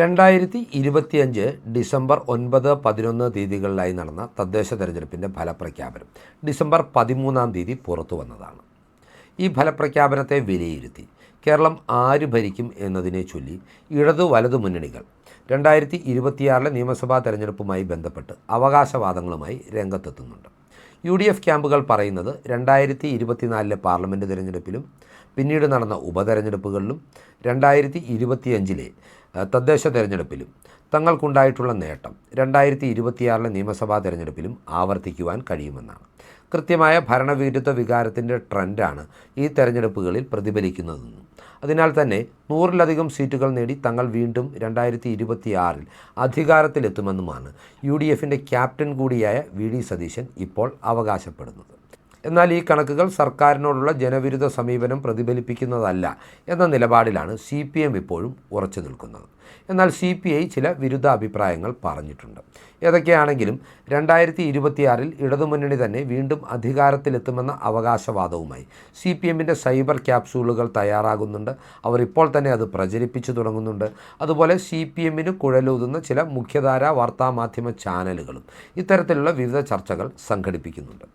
രണ്ടായിരത്തി ഇരുപത്തിയഞ്ച് ഡിസംബർ ഒൻപത് പതിനൊന്ന് തീയതികളിലായി നടന്ന തദ്ദേശ തെരഞ്ഞെടുപ്പിന്റെ ഫലപ്രഖ്യാപനം ഡിസംബർ പതിമൂന്നാം തീയതി പുറത്തു വന്നതാണ്. ഈ ഫലപ്രഖ്യാപനത്തെ വിലയിരുത്തി കേരളം ആര് ഭരിക്കും എന്നതിനെ ചൊല്ലി ഇടതു വലതു മുന്നണികൾ രണ്ടായിരത്തി ഇരുപത്തിയാറിലെ നിയമസഭാ തെരഞ്ഞെടുപ്പുമായി ബന്ധപ്പെട്ട് അവകാശവാദങ്ങളുമായി രംഗത്തെത്തുന്നുണ്ട്. യു ഡി എഫ് ക്യാമ്പുകൾ പറയുന്നത് രണ്ടായിരത്തി ഇരുപത്തിനാലിലെ പാർലമെന്റ് തിരഞ്ഞെടുപ്പിലും പിന്നീട് നടന്ന ഉപതെരഞ്ഞെടുപ്പുകളിലും രണ്ടായിരത്തി ഇരുപത്തിയഞ്ചിലെ തദ്ദേശ തെരഞ്ഞെടുപ്പിലും തങ്ങൾക്കുണ്ടായിട്ടുള്ള നേട്ടം രണ്ടായിരത്തി ഇരുപത്തിയാറിലെ നിയമസഭാ തെരഞ്ഞെടുപ്പിലും ആവർത്തിക്കുവാൻ കഴിയുമെന്നാണ്. കൃത്യമായ ഭരണവിരുദ്ധ വികാരത്തിന്റെ ട്രെൻഡാണ് ഈ തെരഞ്ഞെടുപ്പുകളിൽ പ്രതിഫലിക്കുന്നതെന്നും. അതിനാൽ തന്നെ നൂറിലധികം സീറ്റുകൾ നേടി തങ്ങൾ വീണ്ടും രണ്ടായിരത്തി ഇരുപത്തിയാറിൽ അധികാരത്തിലെത്തുമെന്നുമാണ് യു ഡി എഫിന്റെ ക്യാപ്റ്റൻ കൂടിയായ വി ഡി സതീശൻ ഇപ്പോൾ അവകാശപ്പെടുന്നത്. എന്നാൽ ഈ കണക്കുകൾ സർക്കാരിനോടുള്ള ജനവിരുദ്ധ സമീപനം പ്രതിഫലിപ്പിക്കുന്നതല്ല എന്ന നിലപാടിലാണ് സി പി എം ഇപ്പോഴും ഉറച്ചു നിൽക്കുന്നത്. എന്നാൽ സി പി ഐ ചില വിരുദ്ധ അഭിപ്രായങ്ങൾ പറഞ്ഞിട്ടുണ്ട്. ഏതൊക്കെയാണെങ്കിലും രണ്ടായിരത്തി ഇരുപത്തിയാറിൽ ഇടതുമുന്നണി തന്നെ വീണ്ടും അധികാരത്തിലെത്തുമെന്ന അവകാശവാദവുമായി സി പി എമ്മിന്റെ സൈബർ ക്യാപ്സൂളുകൾ തയ്യാറാകുന്നുണ്ട്. അവർ ഇപ്പോൾ തന്നെ അത് പ്രചരിപ്പിച്ചു തുടങ്ങുന്നുണ്ട്. അതുപോലെ സി പി എമ്മിന് കുഴലൂതുന്ന ചില മുഖ്യധാരാ വാർത്താമാധ്യമ ചാനലുകളും ഇത്തരത്തിലുള്ള വിവിധ ചർച്ചകൾ സംഘടിപ്പിക്കുന്നുണ്ട്.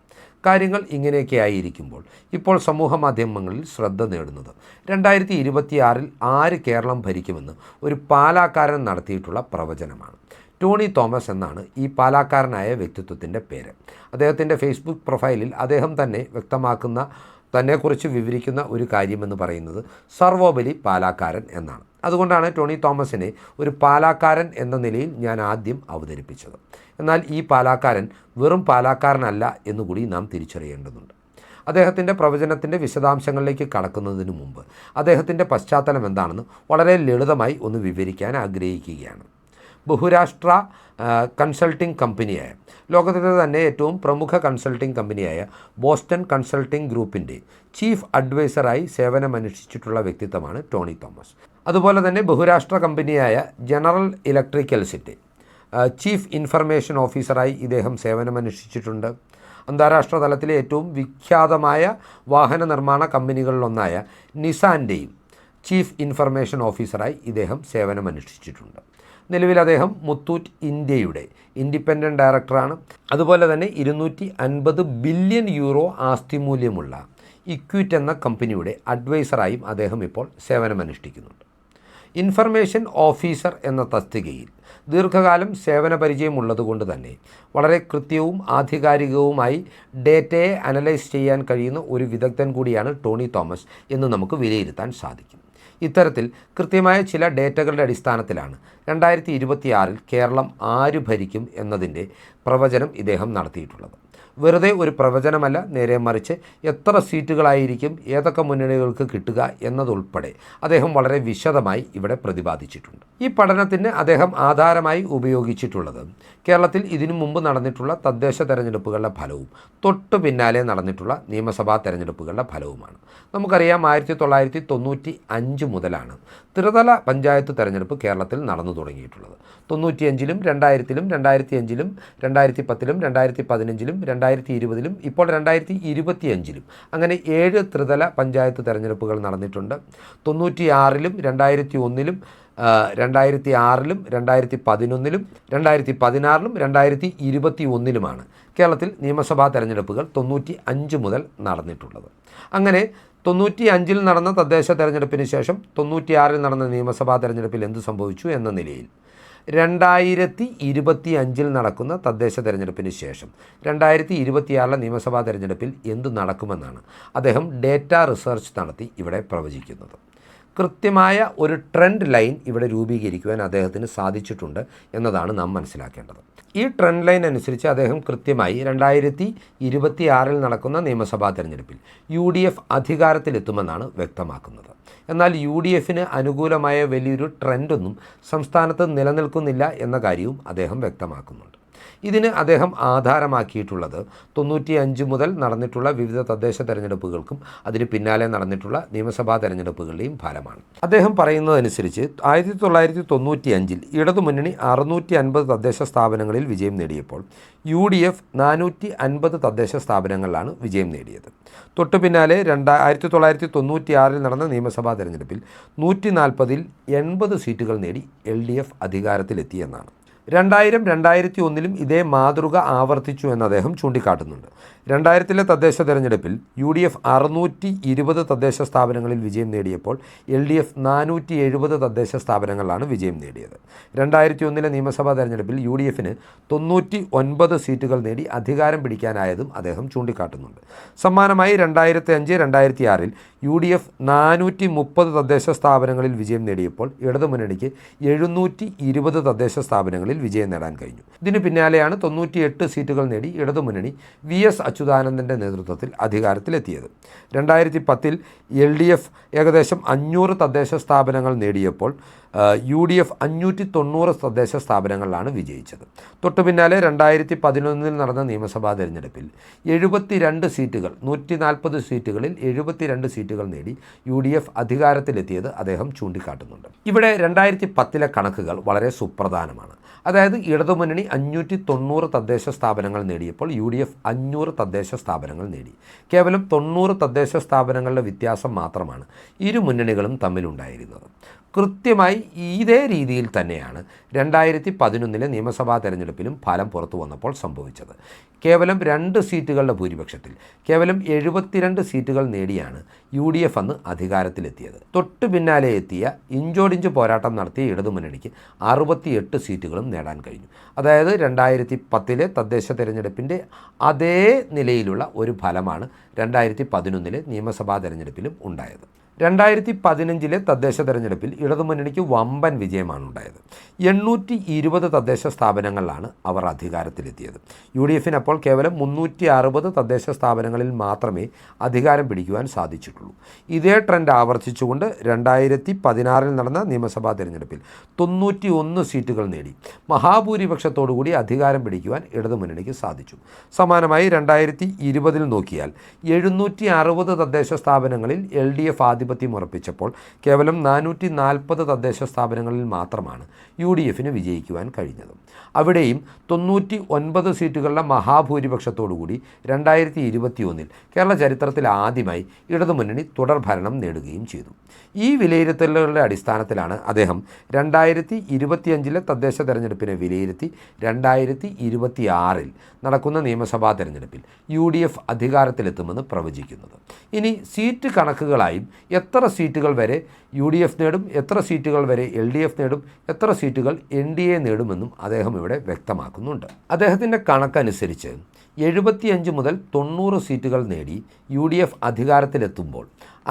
കാര്യങ്ങൾ ഇങ്ങനെയൊക്കെ ആയിരിക്കുമ്പോൾ ഇപ്പോൾ സമൂഹ മാധ്യമങ്ങളിൽ ശ്രദ്ധ നേടുന്നത്. രണ്ടായിരത്തി ഇരുപത്തിയാറിൽ ആര് കേരളം ഭരിക്കുമെന്ന് ഒരു പാലാക്കാരൻ നടത്തിയിട്ടുള്ള പ്രവചനമാണ്. ടോണി തോമസ് എന്നാണ് ഈ പാലാക്കാരനായ വ്യക്തിത്വത്തിന്റെ പേര്. അദ്ദേഹത്തിന്റെ ഫേസ്ബുക്ക് പ്രൊഫൈലിൽ അദ്ദേഹം തന്നെ വ്യക്തമാക്കുന്ന തന്നെക്കുറിച്ച് വിവരിക്കുന്ന ഒരു കാര്യമെന്ന് പറയുന്നത് സർവോപരി പാലാക്കാരൻ എന്നാണ്. അതുകൊണ്ടാണ് ടോണി തോമസിനെ ഒരു പാലാക്കാരൻ എന്ന നിലയിൽ ഞാൻ ആദ്യം അവതരിപ്പിച്ചത്. എന്നാൽ ഈ പാലാക്കാരൻ വെറും പാലാക്കാരനല്ല എന്നുകൂടി നാം തിരിച്ചറിയേണ്ടതുണ്ട്. അദ്ദേഹത്തിന്റെ പ്രവചനത്തിന്റെ വിശദാംശങ്ങളിലേക്ക് കടക്കുന്നതിന് മുമ്പ് അദ്ദേഹത്തിന്റെ പശ്ചാത്തലം എന്താണെന്ന് വളരെ ലളിതമായി ഒന്ന് വിവരിക്കാൻ ആഗ്രഹിക്കുകയാണ്. ബഹുരാഷ്ട്ര കൺസൾട്ടിംഗ് കമ്പനിയായ ലോകത്തിലെ തന്നെ ഏറ്റവും പ്രമുഖ കൺസൾട്ടിംഗ് കമ്പനിയായ ബോസ്റ്റൺ കൺസൾട്ടിംഗ് ഗ്രൂപ്പിന്റെ ചീഫ് അഡ്വൈസറായി സേവനമനുഷ്ഠിച്ചിട്ടുള്ള വ്യക്തിത്വമാണ് ടോണി തോമസ് അതുപോലെ തന്നെ ബഹുരാഷ്ട്ര കമ്പനിയായ ജനറൽ ഇലക്ട്രിക്കൽസിന്റെ ചീഫ് ഇൻഫർമേഷൻ ഓഫീസറായി ഇദ്ദേഹം സേവനമനുഷ്ഠിച്ചിട്ടുണ്ട്. അന്താരാഷ്ട്ര തലത്തിലെ ഏറ്റവും വിഖ്യാതമായ വാഹന നിർമ്മാണ കമ്പനികളിലൊന്നായ നിസാന്റെയും ചീഫ് ഇൻഫർമേഷൻ ഓഫീസറായി ഇദ്ദേഹം സേവനമനുഷ്ഠിച്ചിട്ടുണ്ട്. നിലവിൽ അദ്ദേഹം മുത്തൂറ്റ് ഇന്ത്യയുടെ ഇൻഡിപെൻഡന്റ് ഡയറക്ടറാണ്. അതുപോലെ തന്നെ ഇരുന്നൂറ്റി അൻപത് ബില്യൺ യൂറോ ആസ്തി മൂല്യമുള്ള ഇക്വിറ്റ് എന്ന കമ്പനിയുടെ അഡ്വൈസറായും അദ്ദേഹം ഇപ്പോൾ സേവനമനുഷ്ഠിക്കുന്നുണ്ട്. ഇൻഫർമേഷൻ ഓഫീസർ എന്ന തസ്തികയിൽ ദീർഘകാലം സേവന പരിചയമുള്ളതുകൊണ്ട് തന്നെ വളരെ കൃത്യവും ആധികാരികവുമായി ഡേറ്റയെ അനലൈസ് ചെയ്യാൻ കഴിയുന്ന ഒരു വിദഗ്ധൻ കൂടിയാണ് ടോണി തോമസ് എന്ന് നമുക്ക് വിലയിരുത്താൻ സാധിക്കും. ഇത്തരത്തിൽ കൃത്യമായ ചില ഡേറ്റകളുടെ അടിസ്ഥാനത്തിലാണ് രണ്ടായിരത്തി ഇരുപത്തിയാറിൽ കേരളം ആര് ഭരിക്കും എന്നതിന്റെ പ്രവചനം ഇദ്ദേഹം നടത്തിയിട്ടുള്ളത്. വെറുതെ ഒരു പ്രവചനമല്ല നേരെ മറിച്ച് എത്ര സീറ്റുകളായിരിക്കും ഏതൊക്കെ മുന്നണികൾക്ക് കിട്ടുക എന്നതുൾപ്പെടെ അദ്ദേഹം വളരെ വിശദമായി ഇവിടെ പ്രതിപാദിച്ചിട്ടുണ്ട്. ഈ പഠനത്തിന് അദ്ദേഹം ആധാരമായി ഉപയോഗിച്ചിട്ടുള്ളത് കേരളത്തിൽ ഇതിനു മുമ്പ് നടന്നിട്ടുള്ള തദ്ദേശ തെരഞ്ഞെടുപ്പുകളുടെ ഫലവും തൊട്ടു പിന്നാലെ നടന്നിട്ടുള്ള നിയമസഭാ തെരഞ്ഞെടുപ്പുകളുടെ ഫലവുമാണ്. നമുക്കറിയാം ആയിരത്തി തൊള്ളായിരത്തി തൊണ്ണൂറ്റി അഞ്ച് മുതലാണ് ത്രിതല പഞ്ചായത്ത് തെരഞ്ഞെടുപ്പ് കേരളത്തിൽ നടന്നു തുടങ്ങിയിട്ടുള്ളത്. തൊണ്ണൂറ്റിയഞ്ചിലും രണ്ടായിരത്തിലും രണ്ടായിരത്തി അഞ്ചിലും രണ്ടായിരത്തി പത്തിലും രണ്ടായിരത്തി പതിനഞ്ചിലും രണ്ടായിരത്തി ഇരുപതിലും ഇപ്പോൾ രണ്ടായിരത്തി ഇരുപത്തിയഞ്ചിലും അങ്ങനെ ഏഴ് ത്രിതല പഞ്ചായത്ത് തെരഞ്ഞെടുപ്പുകൾ നടന്നിട്ടുണ്ട്. തൊണ്ണൂറ്റിയാറിലും രണ്ടായിരത്തി ഒന്നിലും രണ്ടായിരത്തി ആറിലും രണ്ടായിരത്തി പതിനൊന്നിലും രണ്ടായിരത്തി പതിനാറിലും രണ്ടായിരത്തി ഇരുപത്തി ഒന്നിലുമാണ് കേരളത്തിൽ നിയമസഭാ തെരഞ്ഞെടുപ്പുകൾ തൊണ്ണൂറ്റി അഞ്ച് മുതൽ നടന്നിട്ടുള്ളത്. അങ്ങനെ തൊണ്ണൂറ്റി അഞ്ചിൽ നടന്ന തദ്ദേശ തെരഞ്ഞെടുപ്പിന് ശേഷം തൊണ്ണൂറ്റിയാറിൽ നടന്ന നിയമസഭാ തെരഞ്ഞെടുപ്പിൽ എന്ത് സംഭവിച്ചു എന്ന നിലയിൽ രണ്ടായിരത്തി ഇരുപത്തി അഞ്ചിൽ നടക്കുന്ന തദ്ദേശ തെരഞ്ഞെടുപ്പിന് ശേഷം രണ്ടായിരത്തി ഇരുപത്തിയാറിലെ നിയമസഭാ തെരഞ്ഞെടുപ്പിൽ എന്ത് നടക്കുമെന്നാണ് അദ്ദേഹം ഡേറ്റ റിസർച്ച് നടത്തി ഇവിടെ പ്രവചിക്കുന്നത്. കൃത്യമായ ഒരു ട്രെൻഡ് ലൈൻ ഇവിടെ രൂപീകരിക്കുവാൻ അദ്ദേഹത്തിന് സാധിച്ചിട്ടുണ്ട് എന്നതാണ് നാം മനസ്സിലാക്കേണ്ടത്. ഈ ട്രെൻഡ് ലൈൻ അനുസരിച്ച് അദ്ദേഹം കൃത്യമായി രണ്ടായിരത്തി ഇരുപത്തിയാറിൽ നടക്കുന്ന നിയമസഭാ തെരഞ്ഞെടുപ്പിൽ യു ഡി എഫ് അധികാരത്തിലെത്തുമെന്നാണ് വ്യക്തമാക്കുന്നത്. എന്നാൽ യു ഡി എഫിന് അനുകൂലമായ വലിയൊരു ട്രെൻഡൊന്നും സംസ്ഥാനത്ത് നിലനിൽക്കുന്നില്ല എന്ന കാര്യവും അദ്ദേഹം വ്യക്തമാക്കുന്നുണ്ട്. ഇതിന് അദ്ദേഹം ആധാരമാക്കിയിട്ടുള്ളത്. തൊണ്ണൂറ്റി അഞ്ച് മുതൽ നടന്നിട്ടുള്ള വിവിധ തദ്ദേശ തെരഞ്ഞെടുപ്പുകൾക്കും അതിന് പിന്നാലെ നടന്നിട്ടുള്ള നിയമസഭാ തെരഞ്ഞെടുപ്പുകളുടെയും ഫലമാണ്. അദ്ദേഹം പറയുന്നതനുസരിച്ച് ആയിരത്തി തൊള്ളായിരത്തി തൊണ്ണൂറ്റി അഞ്ചിൽ ഇടതുമുന്നണി അറുന്നൂറ്റി അൻപത് തദ്ദേശ സ്ഥാപനങ്ങളിൽ വിജയം നേടിയപ്പോൾ യു ഡി എഫ് നാനൂറ്റി അൻപത് തദ്ദേശ സ്ഥാപനങ്ങളിലാണ് വിജയം നേടിയത്. തൊട്ടു പിന്നാലെ രണ്ടാ ആയിരത്തി തൊള്ളായിരത്തി തൊണ്ണൂറ്റി ആറിൽ നടന്ന നിയമസഭാ തെരഞ്ഞെടുപ്പിൽ നൂറ്റി നാൽപ്പതിൽ എൺപത് സീറ്റുകൾ നേടി എൽ ഡി എഫ് അധികാരത്തിലെത്തിയെന്നാണ്. രണ്ടായിരം രണ്ടായിരത്തി ഒന്നിലും ഇതേ മാതൃക ആവർത്തിച്ചു എന്ന് അദ്ദേഹം ചൂണ്ടിക്കാട്ടുന്നുണ്ട്. രണ്ടായിരത്തിലെ തദ്ദേശ തെരഞ്ഞെടുപ്പിൽ യു ഡി എഫ് അറുന്നൂറ്റി ഇരുപത് തദ്ദേശ സ്ഥാപനങ്ങളിൽ വിജയം നേടിയപ്പോൾ എൽ ഡി എഫ് നാനൂറ്റി എഴുപത് തദ്ദേശ സ്ഥാപനങ്ങളിലാണ് വിജയം നേടിയത്. രണ്ടായിരത്തി ഒന്നിലെ നിയമസഭാ തെരഞ്ഞെടുപ്പിൽ യു ഡി എഫിന് തൊണ്ണൂറ്റി ഒൻപത് സീറ്റുകൾ നേടി അധികാരം പിടിക്കാനായതും അദ്ദേഹം ചൂണ്ടിക്കാട്ടുന്നുണ്ട്. സമാനമായി രണ്ടായിരത്തി അഞ്ച് രണ്ടായിരത്തി ആറിൽ യു ഡി എഫ് നാനൂറ്റി മുപ്പത് തദ്ദേശ സ്ഥാപനങ്ങളിൽ വിജയം നേടിയപ്പോൾ ഇടതുമുന്നണിക്ക് എഴുന്നൂറ്റി ഇരുപത് തദ്ദേശ സ്ഥാപനങ്ങളിൽ വിജയം നേടാൻ കഴിഞ്ഞു. ഇതിന് പിന്നാലെയാണ് തൊണ്ണൂറ്റിയെട്ട് സീറ്റുകൾ നേടി ഇടതുമുന്നണി വി എസ് അച്യുതാനന്ദന്റെ നേതൃത്വത്തിൽ അധികാരത്തിലെത്തിയത്. രണ്ടായിരത്തി പത്തിൽ എൽ ഡി എഫ് ഏകദേശം അഞ്ഞൂറ് തദ്ദേശ സ്ഥാപനങ്ങൾ നേടിയപ്പോൾ യു ഡി എഫ് അഞ്ഞൂറ്റി തൊണ്ണൂറ് തദ്ദേശ സ്ഥാപനങ്ങളിലാണ് വിജയിച്ചത്. തൊട്ടു പിന്നാലെ രണ്ടായിരത്തി പതിനൊന്നിൽ നടന്ന നിയമസഭാ തെരഞ്ഞെടുപ്പിൽ എഴുപത്തിരണ്ട് സീറ്റുകൾ നൂറ്റി നാൽപ്പത് സീറ്റുകളിൽ എഴുപത്തിരണ്ട് സീറ്റുകൾ നേടി യു ഡി എഫ് അധികാരത്തിലെത്തിയത് അദ്ദേഹം ചൂണ്ടിക്കാട്ടുന്നുണ്ട്. ഇവിടെ രണ്ടായിരത്തി പത്തിലെ കണക്കുകൾ വളരെ സുപ്രധാനമാണ്. അതായത് ഇടതുമുന്നണി അഞ്ഞൂറ്റി തൊണ്ണൂറ് തദ്ദേശ സ്ഥാപനങ്ങൾ നേടിയപ്പോൾ യു ഡി എഫ് അഞ്ഞൂറ് തദ്ദേശ സ്ഥാപനങ്ങൾ നേടി. കേവലം തൊണ്ണൂറ് തദ്ദേശ സ്ഥാപനങ്ങളുടെ വ്യത്യാസം മാത്രമാണ് ഇരു മുന്നണികളും തമ്മിലുണ്ടായിരുന്നത്. കൃത്യമായി ഇതേ രീതിയിൽ തന്നെയാണ് രണ്ടായിരത്തി പതിനൊന്നിലെ നിയമസഭാ തെരഞ്ഞെടുപ്പിലും ഫലം പുറത്തു വന്നപ്പോൾ സംഭവിച്ചത്. കേവലം രണ്ട് സീറ്റുകളുടെ ഭൂരിപക്ഷത്തിൽ കേവലം എഴുപത്തിരണ്ട് സീറ്റുകൾ നേടിയാണ് യു ഡി എഫ് അന്ന് അധികാരത്തിലെത്തിയത്. തൊട്ടു പിന്നാലെ എത്തിയ ഇഞ്ചോടിഞ്ച് പോരാട്ടം നടത്തിയ ഇടതുമുന്നണിക്ക് അറുപത്തിയെട്ട് സീറ്റുകളും നേടാൻ കഴിഞ്ഞു. അതായത് രണ്ടായിരത്തി പത്തിലെ തദ്ദേശ തെരഞ്ഞെടുപ്പിന്റെ അതേ നിലയിലുള്ള ഒരു ഫലമാണ് രണ്ടായിരത്തി പതിനൊന്നിലെ നിയമസഭാ തെരഞ്ഞെടുപ്പിലും ഉണ്ടായത്. രണ്ടായിരത്തി പതിനഞ്ചിലെ തദ്ദേശ തെരഞ്ഞെടുപ്പിൽ ഇടതുമുന്നണിക്ക് വമ്പൻ വിജയമാണ് ഉണ്ടായത് എണ്ണൂറ്റി ഇരുപത് തദ്ദേശ സ്ഥാപനങ്ങളിലാണ് അവർ അധികാരത്തിലെത്തിയത്. യു ഡി എഫിന് അപ്പോൾ കേവലം മുന്നൂറ്റി അറുപത് തദ്ദേശ സ്ഥാപനങ്ങളിൽ മാത്രമേ അധികാരം പിടിക്കുവാൻ സാധിച്ചിട്ടുള്ളൂ. ഇതേ ട്രെൻഡ് ആവർത്തിച്ചുകൊണ്ട് രണ്ടായിരത്തി പതിനാറിൽ നടന്ന നിയമസഭാ തെരഞ്ഞെടുപ്പിൽ തൊണ്ണൂറ്റി ഒന്ന് സീറ്റുകൾ നേടി. മഹാഭൂരിപക്ഷത്തോടുകൂടി അധികാരം പിടിക്കുവാൻ ഇടതുമുന്നണിക്ക് സാധിച്ചു. സമാനമായി രണ്ടായിരത്തി ഇരുപതിൽ നോക്കിയാൽ എഴുന്നൂറ്റി അറുപത് തദ്ദേശ സ്ഥാപനങ്ങളിൽ എൽ ഡി എഫ് ആധിപത്യം ഉറപ്പിച്ചപ്പോൾ കേവലം നാനൂറ്റി നാൽപ്പത് തദ്ദേശ സ്ഥാപനങ്ങളിൽ മാത്രമാണ് യു ഡി എഫിന് വിജയിക്കുവാൻ കഴിഞ്ഞത്. അവിടെയും തൊണ്ണൂറ്റി ഒൻപത് സീറ്റുകളുടെ മഹാഭൂരിപക്ഷത്തോടുകൂടി രണ്ടായിരത്തി ഇരുപത്തിയൊന്നിൽ കേരള ചരിത്രത്തിൽ ആദ്യമായി ഇടതുമുന്നണി തുടർഭരണം നേടുകയും ചെയ്തു. ഈ വിലയിരുത്തലുകളുടെ അടിസ്ഥാനത്തിലാണ് അദ്ദേഹം രണ്ടായിരത്തി ഇരുപത്തിയഞ്ചിലെ തദ്ദേശ തെരഞ്ഞെടുപ്പിനെ വിലയിരുത്തി രണ്ടായിരത്തി ഇരുപത്തിയാറിൽ നടക്കുന്ന നിയമസഭാ തെരഞ്ഞെടുപ്പിൽ യു ഡി എഫ് അധികാരത്തിലെത്തുമെന്ന് പ്രവചിക്കുന്നത്. ഇനി സീറ്റ് കണക്കുകളായും എത്ര സീറ്റുകൾ വരെ യു ഡി എഫ് നേടും എത്ര സീറ്റുകൾ വരെ എൽ ഡി എഫ് നേടും എത്ര സീറ്റുകൾ എൻ ഡി എ നേടുമെന്നും അദ്ദേഹം ഇവിടെ വ്യക്തമാക്കുന്നുണ്ട്. അദ്ദേഹത്തിന്റെ കണക്കനുസരിച്ച് എഴുപത്തിയഞ്ച് മുതൽ തൊണ്ണൂറ് സീറ്റുകൾ നേടി യു ഡി എഫ് അധികാരത്തിലെത്തുമ്പോൾ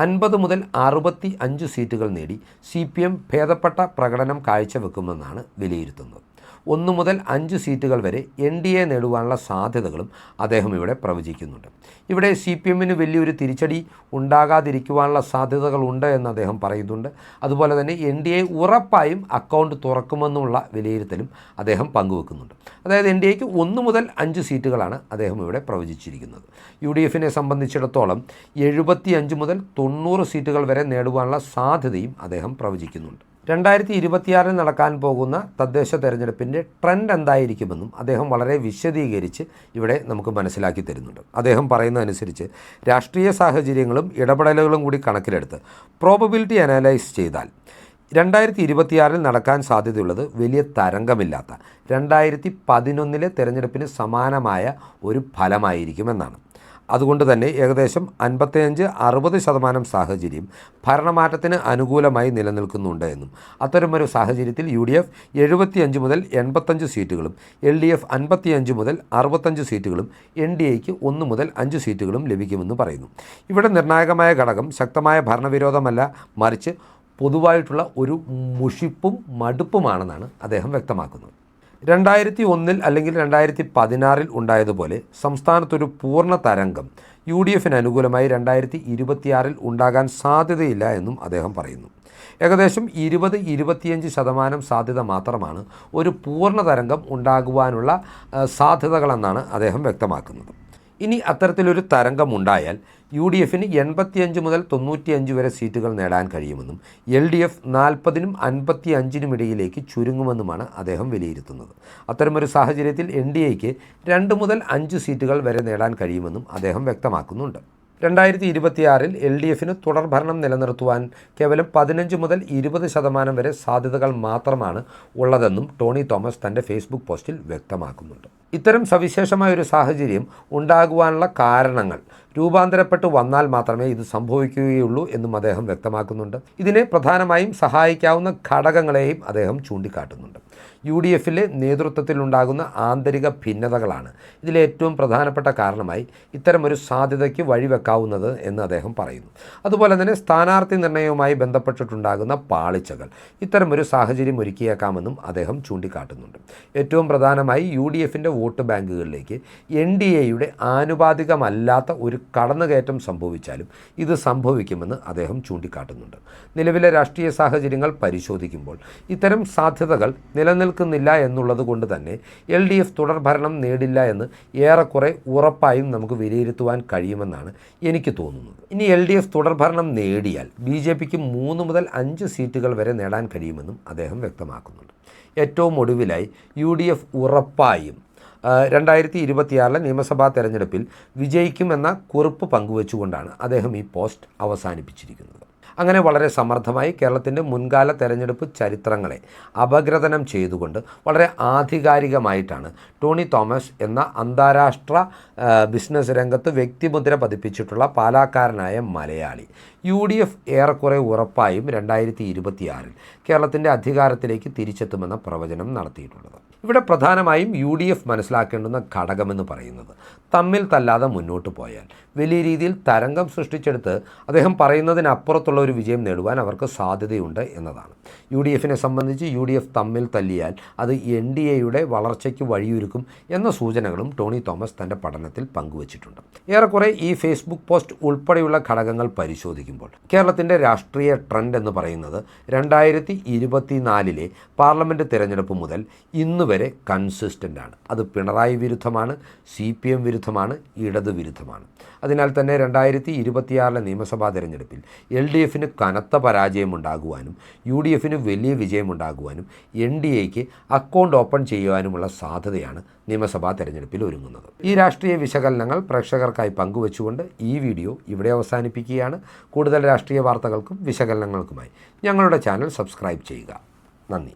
അൻപത് മുതൽ അറുപത്തി അഞ്ച് സീറ്റുകൾ നേടി സി പി എം ഭേദപ്പെട്ട പ്രകടനം കാഴ്ചവെക്കുമെന്നാണ് വിലയിരുത്തുന്നത്. ഒന്ന് മുതൽ അഞ്ച് സീറ്റുകൾ വരെ എൻ ഡി എ നേടുവാനുള്ള സാധ്യതകളും അദ്ദേഹം ഇവിടെ പ്രവചിക്കുന്നുണ്ട്. ഇവിടെ സി പി എമ്മിന് വലിയൊരു തിരിച്ചടി ഉണ്ടാകാതിരിക്കുവാനുള്ള സാധ്യതകളുണ്ട് എന്ന് അദ്ദേഹം പറയുന്നുണ്ട്. അതുപോലെ തന്നെ എൻ ഡി എ ഉറപ്പായും അക്കൗണ്ട് തുറക്കുമെന്നുള്ള വിലയിരുത്തലും അദ്ദേഹം പങ്കുവെക്കുന്നുണ്ട്. അതായത് എൻ ഡി എക്ക് ഒന്ന് മുതൽ അഞ്ച് സീറ്റുകളാണ് അദ്ദേഹം ഇവിടെ പ്രവചിച്ചിരിക്കുന്നത്. യു ഡി എഫിനെ സംബന്ധിച്ചിടത്തോളം എഴുപത്തി അഞ്ച് മുതൽ തൊണ്ണൂറ് സീറ്റുകൾ വരെ നേടുവാനുള്ള സാധ്യതയും അദ്ദേഹം പ്രവചിക്കുന്നുണ്ട്. രണ്ടായിരത്തി ഇരുപത്തിയാറിൽ നടക്കാൻ പോകുന്ന തദ്ദേശ തെരഞ്ഞെടുപ്പിന്റെ ട്രെൻഡ് എന്തായിരിക്കുമെന്നും അദ്ദേഹം വളരെ വിശദീകരിച്ച് ഇവിടെ നമുക്ക് മനസ്സിലാക്കി തരുന്നുണ്ട്. അദ്ദേഹം പറയുന്നതനുസരിച്ച് രാഷ്ട്രീയ സാഹചര്യങ്ങളും ഇടപെടലുകളും കൂടി കണക്കിലെടുത്ത് പ്രോബബിലിറ്റി അനലൈസ് ചെയ്താൽ രണ്ടായിരത്തി ഇരുപത്തിയാറിൽ നടക്കാൻ സാധ്യതയുള്ളത് വലിയ തരംഗമില്ലാത്ത രണ്ടായിരത്തി പതിനൊന്നിലെ തെരഞ്ഞെടുപ്പിന് സമാനമായ ഒരു ഫലമായിരിക്കുമെന്നാണ്. അതുകൊണ്ട് തന്നെ ഏകദേശം അൻപത്തിയഞ്ച് അറുപത് ശതമാനം സാഹചര്യം ഭരണമാറ്റത്തിന് അനുകൂലമായി നിലനിൽക്കുന്നുണ്ട് എന്നും. അത്തരമൊരു സാഹചര്യത്തിൽ യു ഡി എഫ് എഴുപത്തിയഞ്ച് മുതൽ എൺപത്തഞ്ച് സീറ്റുകളും എൽ ഡി എഫ് അൻപത്തിയഞ്ച് മുതൽ അറുപത്തഞ്ച് സീറ്റുകളും എൻ ഡി എക്ക് ഒന്ന് മുതൽ അഞ്ച് സീറ്റുകളും ലഭിക്കുമെന്ന് പറയുന്നു. ഇവിടെ നിർണായകമായ ഘടകം ശക്തമായ ഭരണവിരോധമല്ല മറിച്ച് പൊതുവായിട്ടുള്ള ഒരു മുഷിപ്പും മടുപ്പുമാണെന്നാണ് അദ്ദേഹം വ്യക്തമാക്കുന്നത്. രണ്ടായിരത്തി ഒന്നിൽ അല്ലെങ്കിൽ രണ്ടായിരത്തി പതിനാറിൽ ഉണ്ടായതുപോലെ സംസ്ഥാനത്തൊരു പൂർണ തരംഗം യു ഡി എഫിന് അനുകൂലമായി രണ്ടായിരത്തി ഇരുപത്തിയാറിൽ ഉണ്ടാകാൻ സാധ്യതയില്ല എന്നും അദ്ദേഹം പറയുന്നു. ഏകദേശം ഇരുപത് ഇരുപത്തിയഞ്ച് ശതമാനം സാധ്യത മാത്രമാണ് ഒരു പൂർണ തരംഗം ഉണ്ടാകുവാനുള്ള സാധ്യതകളെന്നാണ് അദ്ദേഹം വ്യക്തമാക്കുന്നത്. ഇനി അത്തരത്തിലൊരു തരംഗം ഉണ്ടായാൽ യു ഡി എഫിന് എൺപത്തിയഞ്ച് മുതൽ തൊണ്ണൂറ്റിയഞ്ച് വരെ സീറ്റുകൾ നേടാൻ കഴിയുമെന്നും എൽ ഡി എഫ് നാൽപ്പതിനും അൻപത്തി അഞ്ചിനും ഇടയിലേക്ക് ചുരുങ്ങുമെന്നുമാണ് അദ്ദേഹം വിലയിരുത്തുന്നത്. അത്തരമൊരു സാഹചര്യത്തിൽ എൻ ഡി എക്ക് രണ്ട് മുതൽ അഞ്ച് സീറ്റുകൾ വരെ നേടാൻ കഴിയുമെന്നും അദ്ദേഹം വ്യക്തമാക്കുന്നുണ്ട്. രണ്ടായിരത്തി ഇരുപത്തിയാറിൽ എൽ ഡി എഫിന് തുടർഭരണം നിലനിർത്തുവാൻ കേവലം പതിനഞ്ച് മുതൽ ഇരുപത് ശതമാനം വരെ സാധ്യതകൾ മാത്രമാണ് ഉള്ളതെന്നും ടോണി തോമസ് തന്റെ ഫേസ്ബുക്ക് പോസ്റ്റിൽ വ്യക്തമാക്കുന്നുണ്ട്. ഇത്തരം സവിശേഷമായ ഒരു സാഹചര്യം ഉണ്ടാകുവാനുള്ള കാരണങ്ങൾ രൂപാന്തരപ്പെട്ട് വന്നാൽ മാത്രമേ ഇത് സംഭവിക്കുകയുള്ളൂ എന്നും അദ്ദേഹം വ്യക്തമാക്കുന്നുണ്ട്. ഇതിനെ പ്രധാനമായും സഹായിക്കാവുന്ന ഘടകങ്ങളെയും അദ്ദേഹം ചൂണ്ടിക്കാട്ടുന്നുണ്ട്. യു ഡി എഫിലെ നേതൃത്വത്തിലുണ്ടാകുന്ന ആന്തരിക ഭിന്നതകളാണ് ഇതിലെ ഏറ്റവും പ്രധാനപ്പെട്ട കാരണമായി ഇത്തരമൊരു സാധ്യതയ്ക്ക് വഴിവെക്കാവുന്നത് എന്ന് അദ്ദേഹം പറയുന്നു. അതുപോലെ തന്നെ സ്ഥാനാർത്ഥി നിർണയവുമായി ബന്ധപ്പെട്ടിട്ടുണ്ടാകുന്ന പാളിച്ചകൾ ഇത്തരമൊരു സാഹചര്യം ഒരുക്കിയേക്കാമെന്നും അദ്ദേഹം ചൂണ്ടിക്കാട്ടുന്നുണ്ട്. ഏറ്റവും പ്രധാനമായി യു ഡി എഫിന്റെ വോട്ട് ബാങ്കുകളിലേക്ക് എൻ ഡി എയുടെ ആനുപാതികമല്ലാത്ത ഒരു കടന്നുകയറ്റം സംഭവിച്ചാലും ഇത് സംഭവിക്കുമെന്ന് അദ്ദേഹം ചൂണ്ടിക്കാട്ടുന്നുണ്ട്. നിലവിലെ രാഷ്ട്രീയ സാഹചര്യങ്ങൾ പരിശോധിക്കുമ്പോൾ ഇത്തരം സാധ്യതകൾ നിലനിൽക്കുന്നില്ല എന്നുള്ളത് കൊണ്ട് തന്നെ എൽ ഡി എഫ് തുടർഭരണം നേടില്ല എന്ന് ഏറെക്കുറെ ഉറപ്പായും നമുക്ക് വിലയിരുത്തുവാൻ കഴിയുമെന്നാണ് എനിക്ക് തോന്നുന്നത്. ഇനി എൽ ഡി എഫ് തുടർഭരണം നേടിയാൽ ബി ജെ പിക്ക് മൂന്ന് മുതൽ അഞ്ച് സീറ്റുകൾ വരെ നേടാൻ കഴിയുമെന്നും അദ്ദേഹം വ്യക്തമാക്കുന്നുണ്ട്. ഏറ്റവും ഒടുവിലായി യു ഡി എഫ് ഉറപ്പായും രണ്ടായിരത്തി ഇരുപത്തിയാറിലെ നിയമസഭാ തെരഞ്ഞെടുപ്പിൽ വിജയിക്കുമെന്ന കുറിപ്പ് പങ്കുവച്ചുകൊണ്ടാണ് അദ്ദേഹം ഈ പോസ്റ്റ് അവസാനിപ്പിച്ചിരിക്കുന്നത്. അങ്ങനെ വളരെ സമർത്ഥമായി കേരളത്തിന്റെ മുൻകാല തെരഞ്ഞെടുപ്പ് ചരിത്രങ്ങളെ അപഗ്രഥനം ചെയ്തുകൊണ്ട് വളരെ ആധികാരികമായിട്ടാണ് ടോണി തോമസ് എന്ന അന്താരാഷ്ട്ര ബിസിനസ് രംഗത്ത് വ്യക്തിമുദ്ര പതിപ്പിച്ചിട്ടുള്ള പാലാക്കാരനായ മലയാളി. യു ഡി എഫ് ഏറെക്കുറെ ഉറപ്പായും രണ്ടായിരത്തി ഇരുപത്തിയാറിൽ കേരളത്തിന്റെ അധികാരത്തിലേക്ക് തിരിച്ചെത്തുമെന്ന പ്രവചനം നടത്തിയിട്ടുള്ളത്. ഇവിടെ പ്രധാനമായും യു ഡി എഫ് മനസ്സിലാക്കേണ്ടുന്ന ഘടകമെന്ന് പറയുന്നത് തമ്മിൽ തല്ലാതെ മുന്നോട്ട് പോയാൽ. വലിയ രീതിയിൽ തരംഗം സൃഷ്ടിച്ചെടുത്ത് അദ്ദേഹം പറയുന്നതിനപ്പുറത്തുള്ള ഒരു വിജയം നേടുവാൻ അവർക്ക് സാധ്യതയുണ്ട് എന്നതാണ്. യു ഡി എഫിനെ സംബന്ധിച്ച് യു ഡി എഫ് തമ്മിൽ തല്ലിയാൽ അത് എൻ ഡി എയുടെ വളർച്ചയ്ക്ക് വഴിയൊരുക്കും എന്ന സൂചനകളും ടോണി തോമസ് തന്റെ പഠനത്തിൽ പങ്കുവച്ചിട്ടുണ്ട്. ഏറെക്കുറെ ഈ ഫേസ്ബുക്ക് പോസ്റ്റ് ഉൾപ്പെടെയുള്ള ഘടകങ്ങൾ പരിശോധിക്കുമ്പോൾ കേരളത്തിന്റെ രാഷ്ട്രീയ ട്രെൻഡ് എന്ന് പറയുന്നത് രണ്ടായിരത്തി ഇരുപത്തിനാലിലെ പാർലമെന്റ് തിരഞ്ഞെടുപ്പ് മുതൽ ഇന്ന് വരെ കൺസിസ്റ്റന്റ് ആണ്. അത് പിണറായി വിരുദ്ധമാണ് സി പി എം വിരുദ്ധമാണ് ഇടത് വിരുദ്ധമാണ്. അതിനാൽ തന്നെ രണ്ടായിരത്തി ഇരുപത്തിയാറിലെ നിയമസഭാ തെരഞ്ഞെടുപ്പിൽ എൽ ഡി എഫിന് കനത്ത പരാജയമുണ്ടാകുവാനും യു ഡി എഫിന് വലിയ വിജയമുണ്ടാകുവാനും എൻ ഡി എക്ക് അക്കൗണ്ട് ഓപ്പൺ ചെയ്യുവാനുമുള്ള സാധ്യതയാണ് നിയമസഭാ തെരഞ്ഞെടുപ്പിൽ ഒരുങ്ങുന്നത്. ഈ രാഷ്ട്രീയ വിശകലനങ്ങൾ പ്രേക്ഷകർക്കായി പങ്കുവച്ചുകൊണ്ട് ഈ വീഡിയോ ഇവിടെ അവസാനിപ്പിക്കുകയാണ്. കൂടുതൽ രാഷ്ട്രീയ വാർത്തകൾക്കും വിശകലനങ്ങൾക്കുമായി ഞങ്ങളുടെ ചാനൽ സബ്സ്ക്രൈബ് ചെയ്യുക. നന്ദി.